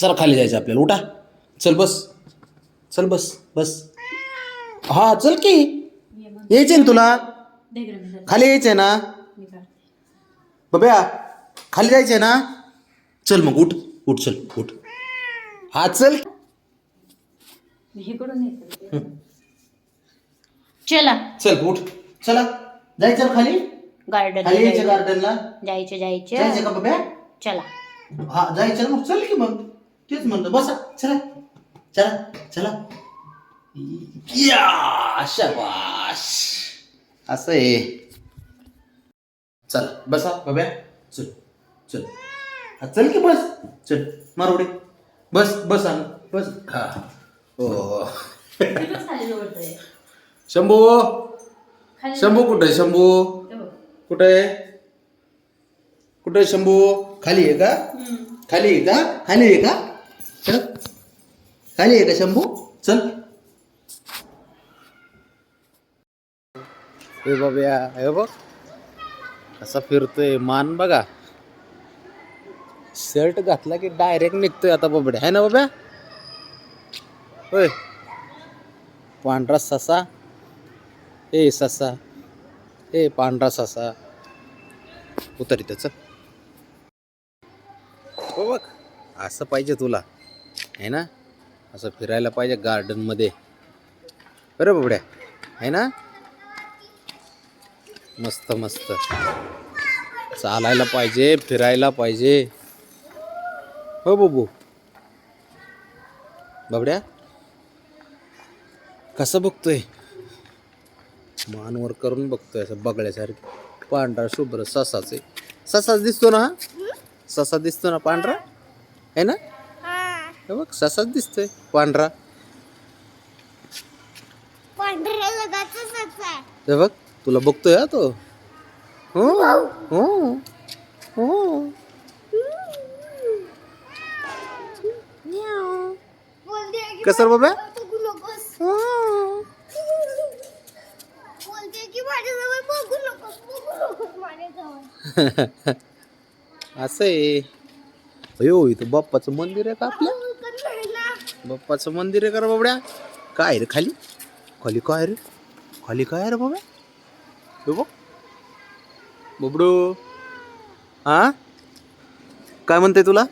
चल खाली जायचं आपल्याला. उठा. चल बस. चल बस. बस. हा चल की. यायचंय ना तुला? खाली यायचंय ना? बब्या खाली जायचंय ना? चल मग उठ. उठ चल. उठ. हा चल. चला. चल उठ. चला. जायचं खाली? गार्डन खाली यायचं गार्डनला जायचं जायचं. जायचं का बब्या? चला. हा जायचं मग. चल की मग. तेच म्हणतो बसा चला चला चला. या शाबाश असं आहे. चल बसा बब्या. चल चल. हा चल की बस. चल मारोडे बस बस आण बस. हा. हो. शंभू. शंभू कुठे आहे शंभू? कुठे आहे? कुठे आहे शंभू? खाली आहे का? खाली आहे का? खाली आहे का? चल. खाली आहे का शंभू? चल. हे बाबा हे बघ. असा फिरतोय मान बघा. शर्ट घातला की डायरेक्ट निघतोय आता बाबड्या. आहे ना बाब्या होय. पांढरा ससा. ए ससा. ए पांढरा ससा. उतरी त्याच हो बघ. असं पाहिजे तुला. आहे ना? असं फिरायला पाहिजे गार्डनमध्ये बरं बाबड्या आहे ना? मस्त मस्त. चालायला पाहिजे फिरायला पाहिजे. हो बाबू. बाबड्या कसं बघतोय? मानवर करून बघतोय असं बघण्यासारखं पांढरा शुभ्र ससाचे. ससाच दिसतो ना हा? ससा दिसतो ना पांढरा? आहे ना? हे बघ ससाच दिसतोय पांढरा. हे बघ तुला बघतोय हा तो. हो हो हो. कसं रे बाबा? हो. असं आहे. अयो इथं बाप्पाचं मंदिर आहे का आपल्या बाप्पाचं मंदिर आहे का रे बाबड्या? काय रे खाली? खाली काय रे? खाली काय रे बाबा? हे बबडू. हा काय म्हणते तुला?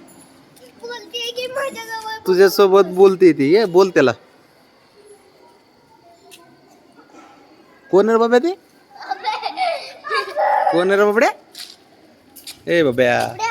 तुझ्यासोबत बोलते ती. ये बोल त्याला. कोण रे बाब्या ते? कोण रे बाबड्या? ए बाब्या.